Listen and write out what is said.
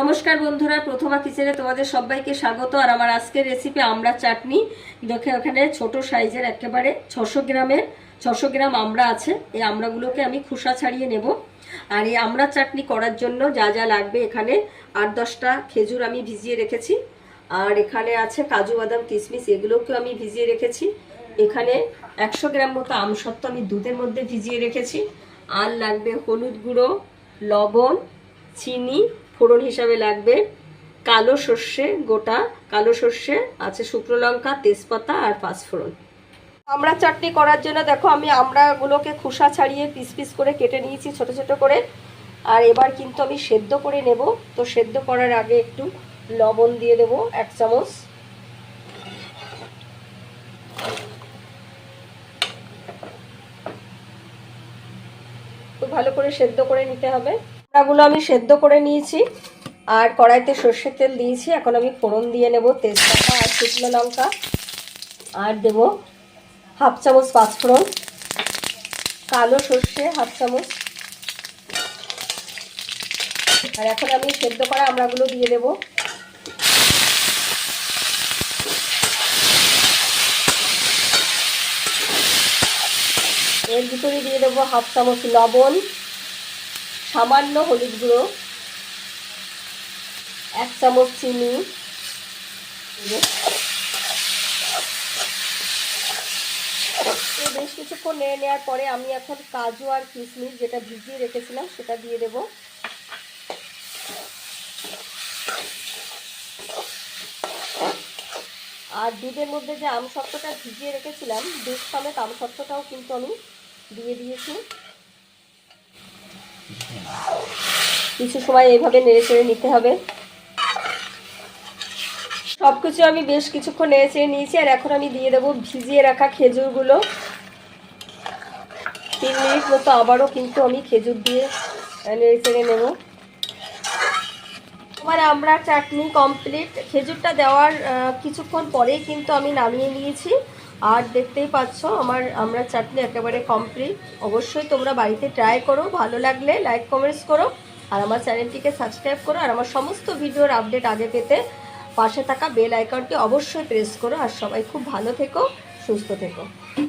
নমস্কার বন্ধুরা, প্রথমা কিচেনে তোমাদের সবাইকে স্বাগত। আর আমার আজকের রেসিপি আমরা চাটনি, দেখে ওখানে ছোট সাইজের একেবারে ছশো গ্রামের, ছশো গ্রাম আমড়া আছে। এই আমড়াগুলোকে আমি খোসা ছাড়িয়ে নেব। আর এই আমড়া চাটনি করার জন্য যা যা লাগবে এখানে আট দশটা খেজুর আমি ভিজিয়ে রেখেছি। আর এখানে আছে কাজু বাদাম, কিশমিশ, এগুলোকেও আমি ভিজিয়ে রেখেছি। এখানে একশো গ্রাম মতো আমসত্ত্ব আমি দুধের মধ্যে ভিজিয়ে রেখেছি। আর লাগবে হলুদ গুঁড়ো, লবণ, চিনি ফোড়ন হিসাবে লাগবে। কালো সর্ষে গোটা, কালো সর্ষে, আছে শুকনো লঙ্কা, তেজপাতা আর পাঁচফোড়ন আমরা চাটনি করার জন্য দেখো, আমি আমড়াগুলোকে খোসা ছাড়িয়ে পিস পিস করে কেটে নিয়েছি ছোট ছোট করে। আর এবার কিন্তু আমি সেদ্ধ করে নেব। তো সেদ্ধ করার আগে একটু লবণ দিয়ে দেব, এক চামচ। ভালো করে সেদ্ধ করে নিতে হবে। আমড়াগুলো আমি সেদ্ধ করে নিয়েছি। আর কড়াইতে সর্ষের তেল দিয়েছি। এখন আমি ফোড়ন দিয়ে নেব তেজপাতা আর শুকনো লঙ্কা। আর দেব হাফ চামচ পাঁচফোড়ন কালো সর্ষে হাফ চামচ। আর এখন আমি সেদ্ধ করা আমড়াগুলো দিয়ে দেব। এর ভিতরে দিয়ে দেবো হাফ চামচ লবণ। সামান্য হলুদ গুঁড়ো, এক চামচ চিনি বেশ কিছুক্ষণ নেড়ে নেওয়ার পরে আমি এখন কাজু আর কিশমিশ যেটা ভিজিয়ে রেখেছিলাম সেটা দিয়ে দেব। আর দুধের মধ্যে যে আমসত্ত্বটা ভিজিয়ে রেখেছিলাম দুধ সমেত আমসত্ত্বটাও কিন্তু আমি দিয়ে দিয়েছি। কিছু সময় এইভাবে নেড়ে চেড়ে নিতে হবে। সব কিছু আমি বেশ কিছুক্ষণ নেড়ে চেড়ে নিয়েছি, আর এখন আমি দিয়ে দেবো ভিজিয়ে রাখা খেজুরগুলো। তিন মিনিট মতো আবারও কিন্তু আমি খেজুর দিয়ে নেড়ে চেড়ে নেব। আমার আমরা চাটনি কমপ্লিট। খেজুরটা দেওয়ার কিছুক্ষণ পরেই কিন্তু আমি নামিয়ে নিয়েছি। আর দেখতেই পাচ্ছ, আমার, আমরা চাটনি একেবারে কমপ্লিট অবশ্যই তোমরা বাড়িতে ট্রাই করো, ভালো লাগলে লাইক কমেন্টস করো, আর আমার চ্যানেলটিকে সাবস্ক্রাইব করো, আর আমার সমস্ত ভিডিওর আপডেট আগে পেতে পাশে থাকা বেল আইকনটি অবশ্যই প্রেস করো, আর সবাই খুব ভালো থেকো, সুস্থ থেকো।